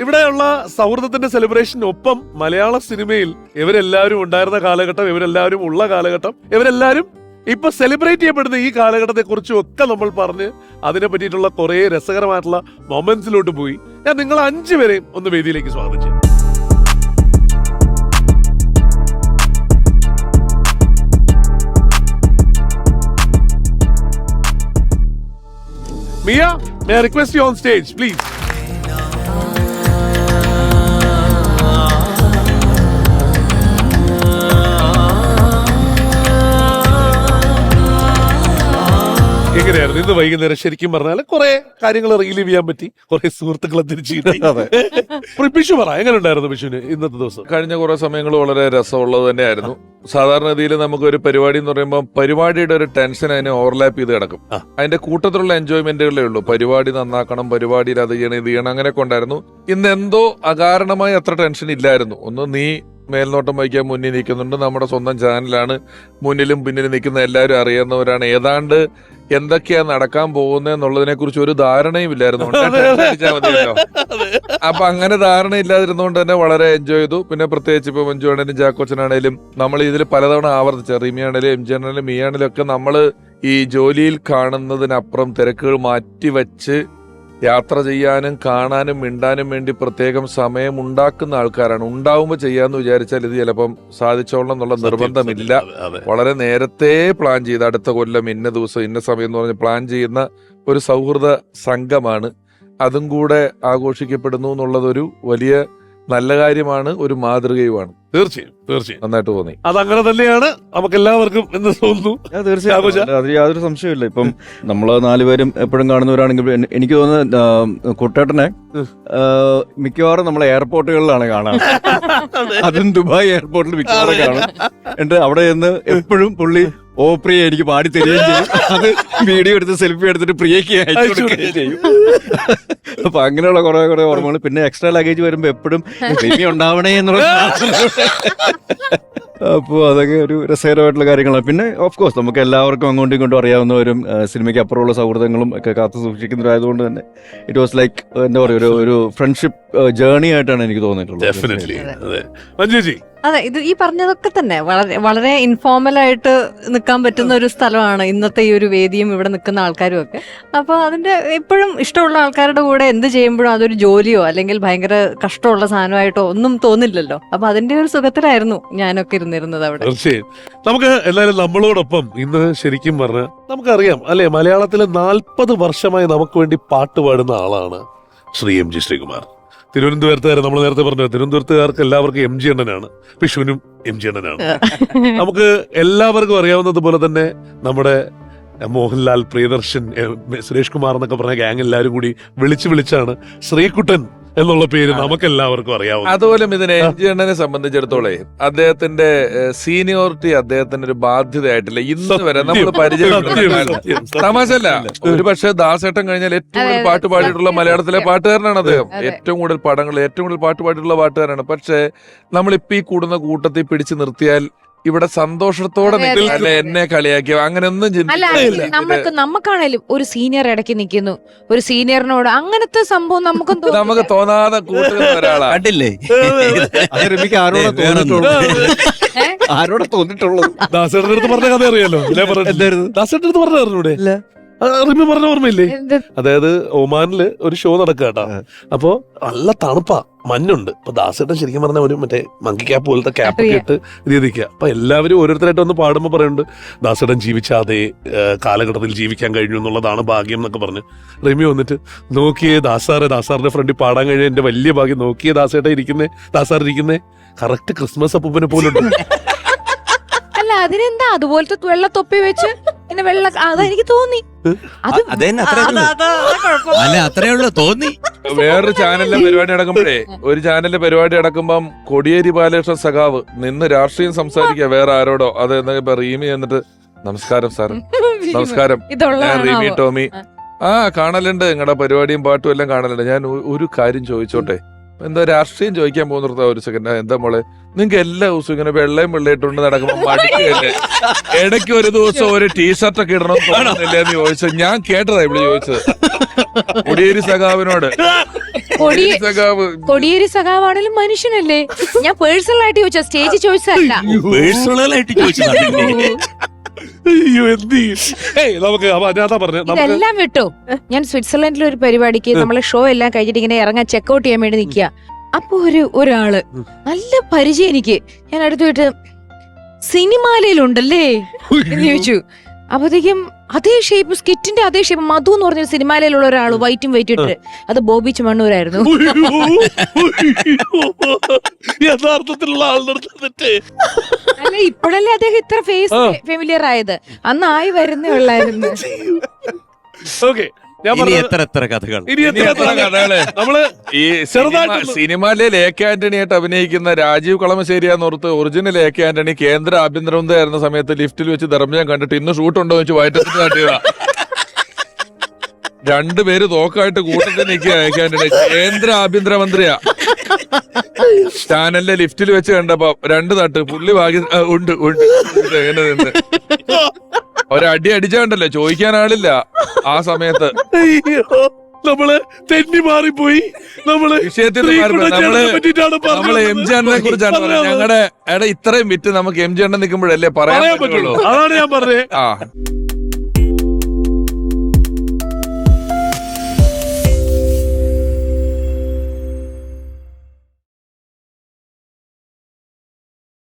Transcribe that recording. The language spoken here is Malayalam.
ഇവിടെയുള്ള സൗഹൃദത്തിന്റെ സെലിബ്രേഷനൊപ്പം മലയാള സിനിമയിൽ ഇവരെല്ലാവരും ഉണ്ടായിരുന്ന കാലഘട്ടം ഇവരെല്ലാവരും ഉള്ള കാലഘട്ടം ഇവരെല്ലാവരും ഇപ്പൊ സെലിബ്രേറ്റ് ചെയ്യപ്പെടുന്ന ഈ കാലഘട്ടത്തെ കുറിച്ചും ഒക്കെ നമ്മൾ പറഞ്ഞ് അതിനെ പറ്റിയിട്ടുള്ള കുറെ രസകരമായിട്ടുള്ള മൊമെന്റ്സിലോട്ട് പോയി. ഞാൻ നിങ്ങൾ അഞ്ചുപേരെയും ഒന്ന് വേദിയിലേക്ക് സ്വാഗതം ചെയ്യും. Mia may request you on stage please എങ്ങനെയായിരുന്നു ഇന്ന് വൈകുന്നേരം ശരിക്കും പറഞ്ഞാൽ കുറെ കാര്യങ്ങൾ റിലീവ് ചെയ്യാൻ പറ്റി. കുറെ സുഹൃത്തുക്കളെ തിരിച്ചു ബിഷു പറ എങ്ങനെ ഉണ്ടായിരുന്നു ബിഷുവിന് ഇന്നത്തെ ദിവസം? കഴിഞ്ഞ കുറെ സമയങ്ങൾ വളരെ രസമുള്ളത് തന്നെയായിരുന്നു. സാധാരണഗതിയിൽ നമുക്ക് ഒരു പരിപാടി എന്ന് പറയുമ്പോൾ പരിപാടിയുടെ ഒരു ടെൻഷൻ അതിനെ ഓവർലാപ്പ് ചെയ്ത് കിടക്കും. അതിന്റെ കൂട്ടത്തിലുള്ള എൻജോയ്മെന്റുകളേ ഉള്ളൂ. പരിപാടി നന്നാക്കണം പരിപാടിയിൽ അത് ചെയ്യണം ഇത് ചെയ്യണം അങ്ങനെയൊക്കെ ഉണ്ടായിരുന്നു. ഇന്ന് എന്തോ അകാരണമായി അത്ര ടെൻഷൻ ഇല്ലായിരുന്നു. ഒന്ന് നീ മേൽനോട്ടം വഹിക്കാൻ മുന്നിൽ നിൽക്കുന്നുണ്ട്. നമ്മുടെ സ്വന്തം ചാനലാണ് മുന്നിലും പിന്നിലും നിൽക്കുന്ന എല്ലാവരും അറിയുന്നവരാണ്. ഏതാണ്ട് എന്തൊക്കെയാ നടക്കാൻ പോകുന്നതെന്നുള്ളതിനെ കുറിച്ച് ഒരു ധാരണയും ഇല്ലായിരുന്നു. അപ്പൊ അങ്ങനെ ധാരണ ഇല്ലാതിരുന്നോണ്ട് തന്നെ വളരെ എൻജോയ് ചെയ്തു. പിന്നെ പ്രത്യേകിച്ച് ഇപ്പൊ മഞ്ജു ആണേലും ജാക്കോച്ചനാണേലും നമ്മൾ ഇതിൽ പലതവണ ആവർത്തിച്ച റിമി ആണേലും എം ജി ആണേലും മീ ആണേലും ഒക്കെ നമ്മൾ ഈ ജോലിയിൽ കാണുന്നതിനപ്പുറം തിരക്കുകൾ മാറ്റിവെച്ച് യാത്ര ചെയ്യാനും കാണാനും മിണ്ടാനും വേണ്ടി പ്രത്യേകം സമയം ഉണ്ടാക്കുന്ന ആൾക്കാരാണ്. ഉണ്ടാവുമ്പോൾ ചെയ്യാന്ന് വിചാരിച്ചാൽ ഇത് ചിലപ്പം സാധിച്ചോളണം എന്നുള്ള നിർബന്ധമില്ല. വളരെ നേരത്തെ പ്ലാൻ ചെയ്ത് അടുത്ത കൊല്ലം ഇന്ന ദിവസം ഇന്ന സമയം എന്ന് പറഞ്ഞ് പ്ലാൻ ചെയ്യുന്ന ഒരു സൗഹൃദ സംഘമാണ്. അതും കൂടെ ആഘോഷിക്കപ്പെടുന്നു എന്നുള്ളതൊരു വലിയ നല്ല കാര്യമാണ് ഒരു മാതൃകയുമാണ്. തീർച്ചയായും തീർച്ചയായും. നന്നായിട്ട് തോന്നി. അതങ്ങനെ തന്നെയാണ് നമുക്ക് എല്ലാവർക്കും എന്ന് തോന്നുന്നു. തീർച്ചയായും. അതിൽ യാതൊരു സംശയമില്ല ഇപ്പം നമ്മൾ നാലുപേരും എപ്പോഴും കാണുന്നവരാണെങ്കിൽ എനിക്ക് തോന്നുന്നത് കുട്ടേട്ടനെ മിക്കവാറും നമ്മൾ എയർപോർട്ടുകളിലാണ് കാണാൻ അതും. ദുബായ് എയർപോർട്ടിൽ മിക്കവാറും കാണാം. എന്നിട്ട് അവിടെ നിന്ന് എപ്പോഴും പുള്ളി ഓ പ്രിയ എനിക്ക് പാടി തരികയും ചെയ്യും. അത് വീഡിയോ എടുത്ത് സെൽഫി എടുത്തിട്ട് പ്രിയക്ക് അയച്ചു കൊടുക്കുകയും ചെയ്യും. അപ്പൊ അങ്ങനെയുള്ള കുറെ കുറെ ഓർമ്മകൾ. പിന്നെ എക്സ്ട്രാ ലഗേജ് വരുമ്പോ എപ്പോഴും റിമി ഉണ്ടാവണേ എന്നുള്ള അപ്പോൾ അതൊക്കെ ഒരു രസകരമായിട്ടുള്ള കാര്യങ്ങളാണ്. പിന്നെ ഓഫ് കോഴ്സ് നമുക്ക് എല്ലാവർക്കും അങ്ങോട്ടും ഇങ്ങോട്ടും അറിയാവുന്നവരും സിനിമയ്ക്ക് അപ്പുറമുള്ള സൗഹൃദങ്ങളും ഒക്കെ കാത്തു സൂക്ഷിക്കുന്നവരായതുകൊണ്ട് തന്നെ ഇറ്റ് വാസ് ലൈക്ക് എന്താ പറയുക ഒരു ഒരു ഫ്രണ്ട്ഷിപ്പ് ജേർണി ആയിട്ടാണ് എനിക്ക് തോന്നിയിട്ടുള്ളത്. അതെ ഇത് ഈ പറഞ്ഞതൊക്കെ തന്നെ. വളരെ വളരെ ഇൻഫോർമൽ ആയിട്ട് നിൽക്കാൻ പറ്റുന്ന ഒരു സ്ഥലമാണ് ഇന്നത്തെ ഈ ഒരു വേദിയും ഇവിടെ നിൽക്കുന്ന ആൾക്കാരും ഒക്കെ. അപ്പോൾ അതിന്റെ എപ്പോഴും ഇഷ്ടമുള്ള ആൾക്കാരുടെ കൂടെ എന്ത് ചെയ്യുമ്പോഴും അതൊരു ജോലിയോ അല്ലെങ്കിൽ ഭയങ്കര കഷ്ടമുള്ള സാധനമായിട്ടോ ഒന്നും തോന്നില്ലല്ലോ. അപ്പൊ അതിന്റെ ഒരു സുഖത്തിലായിരുന്നു ഞാനൊക്കെ ഇരുന്നിരുന്നത് അവിടെ. തീർച്ചയായും. നമുക്ക് എല്ലാവരും നമ്മളോടൊപ്പം ഇന്ന് ശരിക്കും പറഞ്ഞ നമുക്കറിയാം അല്ലെ? മലയാളത്തിലെ നാൽപ്പത് വർഷമായി നമുക്ക് വേണ്ടി പാട്ട് പാടുന്ന ആളാണ് ശ്രീ എം ജി ശ്രീകുമാർ. തിരുവനന്തപുരത്തുകാർ നമ്മൾ നേരത്തെ പറഞ്ഞു തിരുവനന്തപുരത്തുകാർക്ക് എല്ലാവർക്കും എം ജി അണ്ണനാണ് വിഷുവിനും എം ജി അണ്ണനാണ്. നമുക്ക് എല്ലാവർക്കും അറിയാവുന്നതുപോലെ തന്നെ നമ്മുടെ മോഹൻലാൽ പ്രിയദർശൻ സുരേഷ് കുമാർ എന്നൊക്കെ പറഞ്ഞ ഗ്യാങ് എല്ലാവരും കൂടി വിളിച്ചു വിളിച്ചാണ് ശ്രീകുട്ടൻ എന്നുള്ള പേര് നമുക്ക് എല്ലാവർക്കും അറിയാവുന്നത് അതുപോലെ ഇതിനെ എഞ്ചിയണ്ണനെ സംബന്ധിച്ചിടത്തോളം അദ്ദേഹത്തിന്റെ സീനിയോറിറ്റി അദ്ദേഹത്തിന്റെ ഒരു ബാധ്യതയായിട്ടില്ല. ഇന്ന് വരെ നമ്മൾ പരിചയം. തമാശല്ല ഒരു പക്ഷെ ദാസേട്ടൻ കഴിഞ്ഞാൽ ഏറ്റവും കൂടുതൽ പാട്ട് പാടിയിട്ടുള്ള മലയാളത്തിലെ പാട്ടുകാരനാണ് അദ്ദേഹം. ഏറ്റവും കൂടുതൽ പടങ്ങൾ ഏറ്റവും കൂടുതൽ പാട്ട് പാടിയിട്ടുള്ള പാട്ടുകാരാണ് പക്ഷെ നമ്മളിപ്പോ ഈ കൂടുന്ന കൂട്ടത്തിൽ പിടിച്ചു നിർത്തിയാൽ ഇവിടെ സന്തോഷത്തോടെ നിൽക്കില്ല എന്നെ കളിയാക്കിയോ? അങ്ങനെ ഒന്നും ചിന്തിക്കില്ല നമുക്ക് നമുക്കാണേലും ഒരു സീനിയർ ഇടയ്ക്ക് നിൽക്കുന്നു. ഒരു സീനിയറിനോട് അങ്ങനത്തെ സംഭവം നമുക്ക്. നമുക്ക് തോന്നാതെ കൂട്ടുന്ന ഒരാളാ. കണ്ടില്ലേ? ആരോടെ തോന്നിട്ടുള്ളൂ. ആരോടെ അടുത്ത് പറഞ്ഞ കഥ അറിയാലോ പറഞ്ഞു. അടുത്ത് പറഞ്ഞ അറിഞ്ഞൂടെ റിമി പറഞ്ഞ ഓർമ്മയില്ലേ? അതായത് ഒമാനിൽ ഒരു ഷോ നടക്കുക കേട്ടോ. അപ്പൊ നല്ല തണുപ്പാ മഞ്ഞുണ്ട്. അപ്പൊ ദാസേട്ടൻ ശരിക്കും പറഞ്ഞ ഒരു മറ്റേ മങ്കി ക്യാപ്പ് പോലത്തെ ക്യാപ്പ് ഒക്കെ ഇട്ട് ഇത് അപ്പൊ എല്ലാവരും ഓരോരുത്തരായിട്ട് വന്ന് പാടുമ്പോൾ പറയുന്നുണ്ട് ദാസേട്ടൻ ജീവിച്ചാതെ കാലഘട്ടത്തിൽ ജീവിക്കാൻ കഴിഞ്ഞു എന്നുള്ളതാണ് ഭാഗ്യം എന്നൊക്കെ പറഞ്ഞ് റിമി വന്നിട്ട് നോക്കിയേ ദാസാറെ ദാസാറിന്റെ ഫ്രണ്ടിൽ പാടാൻ കഴിഞ്ഞ എന്റെ വലിയ ഭാഗ്യം നോക്കിയേ ദാസേട്ട ഇരിക്കുന്നേ ദാസാർ ഇരിക്കുന്നേ. കറക്റ്റ് ക്രിസ്മസ് അപ്പൂപ്പനെ പോലുണ്ട്. അല്ല അതിനെന്താ അതുപോലത്തെ വെള്ള തൊപ്പി വെച്ച് പിന്നെ വെള്ള തോന്നി. അത് അത് കുഴപ്പം. അല്ല അത്രേ ഉള്ളൂ തോന്നി. വേറൊരു ചാനലിലെ പരിപാടി നടക്കുമ്പോഴേ ഒരു ചാനലിലെ പരിപാടി നടക്കുമ്പം കൊടിയേരി ബാലകൃഷ്ണ സഖാവ് നിന്ന് രാഷ്ട്രീയം സംസാരിക്കുക വേറെ ആരോടോ. അത് ഇപ്പൊ റീമി എന്നിട്ട് നമസ്കാരം സാർ. നമസ്കാരം. ഞാൻ റീമി ടോമി. ആ. കാണലുണ്ട്. നിങ്ങളുടെ പരിപാടിയും പാട്ടും എല്ലാം കാണലുണ്ട്. ഞാൻ ഒരു കാര്യം ചോദിച്ചോട്ടെ? എന്തോ രാഷ്ട്രീയം ചോദിക്കാൻ പോകുന്നിടത്ത ഒരു സെക്കൻഡ് എന്താ മോളെ? നിങ്ങക്ക് എല്ലാ ദിവസവും ഇങ്ങനെ വെള്ളയും വെള്ളയിട്ടുകൊണ്ട് നടക്കുമ്പോ മടിക്കല്ലേ? ഇടയ്ക്ക് ഒരു ദിവസം ഒരു ടീഷർട്ട് ഒക്കെ ഇടണം തോന്നുന്നില്ലേ എന്ന് ചോദിച്ചത്. ഞാൻ കേട്ടതാ ഇവിടെ ചോദിച്ചത്. കൊടിയേരി സഖാവിനോട്. കൊടി സഖാവ്. കൊടിയേരി സഖാവാണെങ്കിലും മനുഷ്യനല്ലേ? ഞാൻ പേഴ്സണൽ ആയിട്ട് ചോദിച്ച സ്റ്റേജ് ചോദിച്ചതല്ല. പേഴ്സണലായിട്ട് ചോദിച്ചതാണ് അയ്യോ എന്ത്? ഏയ് നമുക്ക് അപ്പൊ ഇതെല്ലാം വിട്ടു. ഞാൻ സ്വിറ്റ്സർലൻഡിലെ ഒരു പരിപാടിക്ക് നമ്മളെ ഷോ എല്ലാം കഴിഞ്ഞിട്ട് ഇങ്ങനെ ഇറങ്ങാൻ ചെക്കൗട്ട് ചെയ്യാൻ വേണ്ടി നിൽക്കുക. അപ്പൊ ഒരു ഒരാൾ നല്ല പരിചയം എനിക്ക്. ഞാൻ അടുത്ത് പോയിട്ട് സിനിമാലയിലുണ്ടല്ലേ? എന്ന് ചോദിച്ചു. അപ്പോഴത്തേക്കും അതേ ഷേപ്പ് സ്കിറ്റിന്റെ അതേ ഷേപ്പ് മധു എന്ന് പറഞ്ഞ സിനിമാലയിലുള്ള ഒരാൾ വൈറ്റും വൈറ്റ് ഇട്ട്. അത് ബോബി ചുമണ്ണൂരായിരുന്നു. യഥാർത്ഥത്തിലുള്ള ആളുടെ തെറ്റ് അല്ല ഇപ്പോഴല്ലേ അദ്ദേഹം ഇത്ര ഫേസ് ഫെമിലിയർ ആയത്? അന്ന് ആയി വരുന്നേ ഉള്ളായിരുന്നു. ഓക്കെ ഞാൻ ഇനി പറഞ്ഞത് എത്ര എത്ര കഥകൾ? ഇനി എത്ര എത്ര കഥകൾ? നമ്മൾ ഈ സിനിമയിലെ ലേക്ക് ആന്റണി ആയിട്ട് അഭിനയിക്കുന്ന രാജീവ് കളമശ്ശേരിയാന്നോർത്ത് ഒറിജിനൽ ലേക്ക് കെ ആന്റണി കേന്ദ്ര ആഭ്യന്തരമന്ത്രി ആയിരുന്ന സമയത്ത് ലിഫ്റ്റിൽ വെച്ച് ധർമ്മം കണ്ടിട്ട് ഇന്ന് ഷൂട്ട് ഉണ്ടോ വെച്ച് വയറ്റത്ത് കാട്ടിയതാ. രണ്ടുപേര് തോക്കായിട്ട് കൂട്ടത്തിൽ നിൽക്കുക കേന്ദ്ര ആഭ്യന്തരമന്ത്രിയാ. ചാനലിലെ ലിഫ്റ്റിൽ വെച്ച് കണ്ടപ്പോ രണ്ട് തട്ട് പുള്ളി ഭാഗ്യ ഉണ്ട് ഉണ്ട്. എങ്ങനെ നിന്ന്? ഒരടി അടിച്ചാണ്ടല്ലോ ചോദിക്കാൻ ആളില്ല ആ സമയത്ത്. നമ്മൾ തെന്നി മാറിപ്പോയി. നമ്മൾ. നമ്മൾ എം ജി അണ്ണനെ കുറിച്ചാണ് ഞങ്ങളുടെ എടാ ഇത്രയും വിറ്റ് നമുക്ക് എം ജി അണ്ണൻ നിൽക്കുമ്പോഴല്ലേ പറയാൻ പറ്റുള്ളൂ. അതാണ് ഞാൻ പറഞ്ഞത്. ആ.